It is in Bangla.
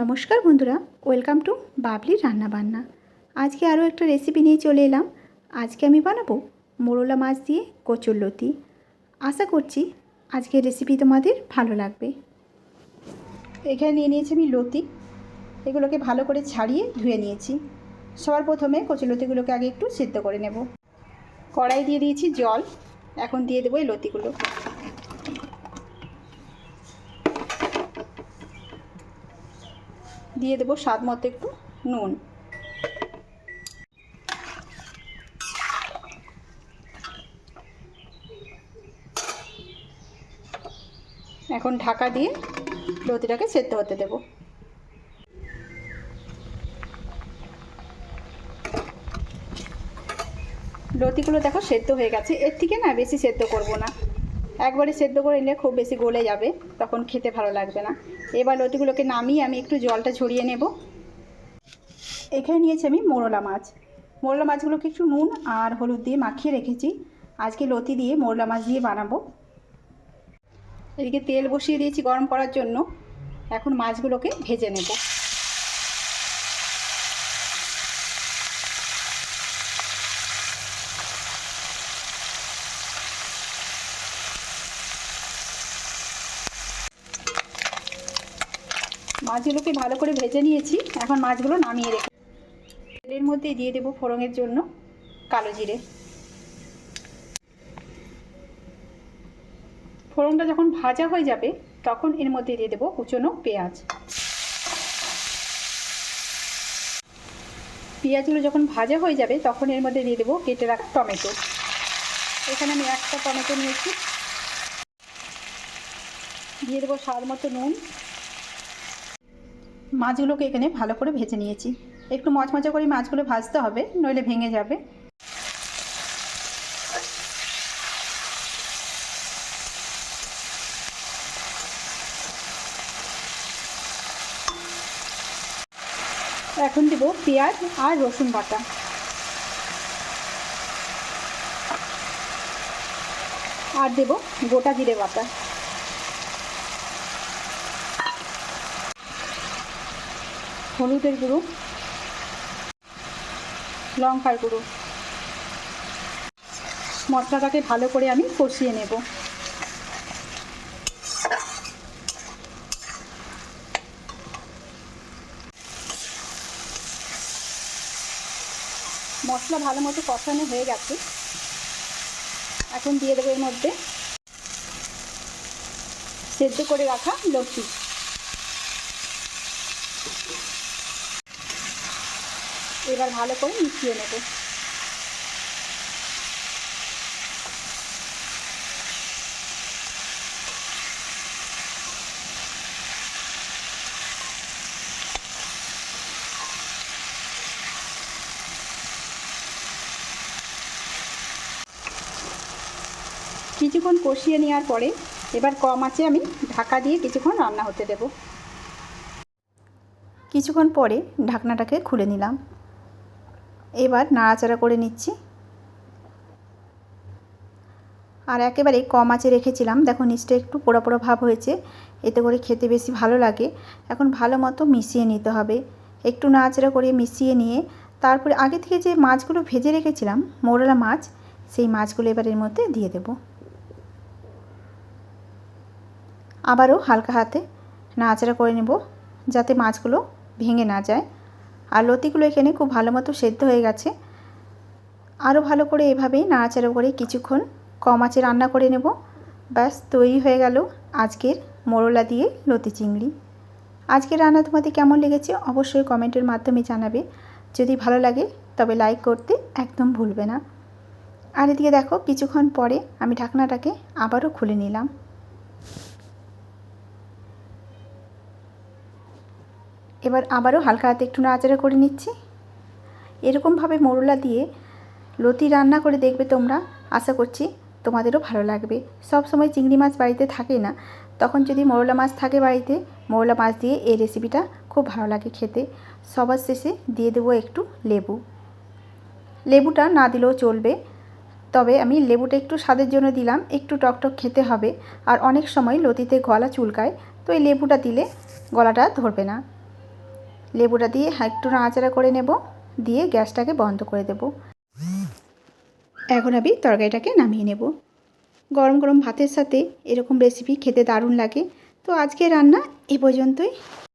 নমস্কার বন্ধুরা, ওয়েলকাম টু বাবলি রান্নাবান্না। আজকে আরও একটা রেসিপি নিয়ে চলে এলাম। আজকে আমি বানাবো মোরলা মাছ দিয়ে কচুরলতি আশা করছি আজকের রেসিপি তোমাদের ভালো লাগবে। এখানে নিয়ে নিয়েছি আমি লতি। এগুলোকে ভালো করে ছাড়িয়ে ধুয়ে নিয়েছি। সবার প্রথমে কচুরলতিগুলোকে আগে একটু সিদ্ধ করে নেব। কড়াই দিয়ে দিয়েছি জল। এখন দিয়ে দেবো এই লতিগুলো। দিয়ে দেবো স্বাদ মতো একটু নুন। এখন ঢাকা দিয়ে লতিটাকে সেদ্ধ হতে দেব। লতিগুলো দেখো সেদ্ধ হয়ে গেছে। এর থেকে না বেশি সেদ্ধ করব না। একবারে সেদ্ধ করে নিলে খুব বেশি গলে যাবে, তখন খেতে ভালো লাগবে না। এবার লতিগুলোকে নামিয়ে আমি একটু জলটা ঝরিয়ে নেব। এখানে নিয়েছি আমি মোরলা মাছ। মোরলা মাছগুলোকে একটু নুন আর হলুদ দিয়ে মাখিয়ে রেখেছি। আজকে লতি দিয়ে মোরলা মাছ দিয়ে বানাবো। এদিকে তেল বসিয়ে দিয়েছি গরম করার জন্য। এখন মাছগুলোকে ভেজে নেব। মাছগুলোকে ভালো করে ভেজে নিয়েছি। এখন মাছগুলো নামিয়ে রেখে তেলের মধ্যে দিয়ে দেবো ফোড়নের জন্য কালো জিরে। ফোড়নটা যখন ভাজা হয়ে যাবে, তখন এর মধ্যে দিয়ে দেবো কুচনো পেঁয়াজ। পেঁয়াজগুলো যখন ভাজা হয়ে যাবে, তখন এর মধ্যে দিয়ে দেবো কেটে রাখা টমেটো। এখানে আমি একটা টমেটো নিয়েছি। দিয়ে দেবো স্বাদ মতো নুন। মাছগুলোকে এখানে ভালো করে ভেজে নিয়েছি। একটু মচমচা করে মাছগুলো ভাজতে হবে, নইলে ভেঙে যাবে। এখন দেব পেঁয়াজ আর রসুন বাটা। আর দেব গোটা জিরে বাটা। হলুদের গুঁড়ো, লঙ্কার গুঁড়ো। মশলাটাকে ভালো করে আমি কষিয়ে নেব। মশলা ভালো মতো কষানো হয়ে গেছে। এখন দিয়ে দেবো এর মধ্যে সেদ্ধ করে রাখা লস্যি। এবার ভালো করে মিশিয়ে নেব। কিছুক্ষণ কষিয়ে নেওয়ার পরে এবার কম আছে আমি ঢাকা দিয়ে কিছুক্ষণ রান্না হতে দেব। কিছুক্ষণ পরে ঢাকনাটাকে খুলে নিলাম। এবার নাড়াচাড়া করে নিচ্ছি। আর একেবারে কম আঁচে রেখেছিলাম। দেখো নিচটা একটু পোড়া পোড়া ভাব হয়েছে, এতে করে খেতে বেশি ভালো লাগে। এখন ভালো মতো মিশিয়ে নিতে হবে। একটু নাড়াচাড়া করে মিশিয়ে নিয়ে তারপরে আগে থেকে যে মাছগুলো ভেজে রেখেছিলাম, মোরলা মাছ, সেই মাছগুলো এবার এর মধ্যে দিয়ে দেব। আবারও হালকা হাতে নাড়াচাড়া করে নেব, যাতে মাছগুলো ভেঙে না যায়। আর লতিগুলো এখানে খুব ভালো মতো সেদ্ধ হয়ে গেছে। আরও ভালো করে এভাবেই নাড়াচাড়া করে কিছুক্ষণ কম আঁচে রান্না করে নেব। ব্যাস, তৈরি হয়ে গেল আজকের মোরলা দিয়ে লতি চিংড়ি। আজকের রান্না তোমাদের কেমন লেগেছে অবশ্যই কমেন্টের মাধ্যমে জানাবে। যদি ভালো লাগে তবে লাইক করতে একদম ভুলবে না। আর এদিকে দেখো, কিছুক্ষণ পরে আমি ঢাকনাটাকে আবারও খুলে নিলাম। এবার আবারও হালকা হাতে একটু নাড়াচাড়া করে নিচ্ছি। এরকমভাবে মোরলা দিয়ে লতি রান্না করে দেখবে তোমরা। আশা করছি তোমাদেরও ভালো লাগবে। সব সময় চিংড়ি মাছ বাড়িতে থাকে না। তখন যদি মোরলা মাছ থাকে বাড়িতে, মোরলা মাছ দিয়ে এই রেসিপিটা খুব ভালো লাগে খেতে। সবার শেষে দিয়ে দেবো একটু লেবু। লেবুটা না দিলেও চলবে। তবে আমি লেবুটা একটু স্বাদের জন্য দিলাম। একটু টকটক খেতে হবে। আর অনেক সময় লতিতে গলা চুলকায়, তো এই লেবুটা দিলে গলাটা ধরবে না। লেবুটা দিয়ে একটু নাড়াচাড়া করে নেব, দিয়ে গ্যাসটাকে বন্ধ করে দেব। এখন আমি তরকারিটাকে নামিয়ে নেব। গরম গরম ভাতের সাথে এরকম রেসিপি খেতে দারুণ লাগে। তো আজকে রান্না এ পর্যন্তই।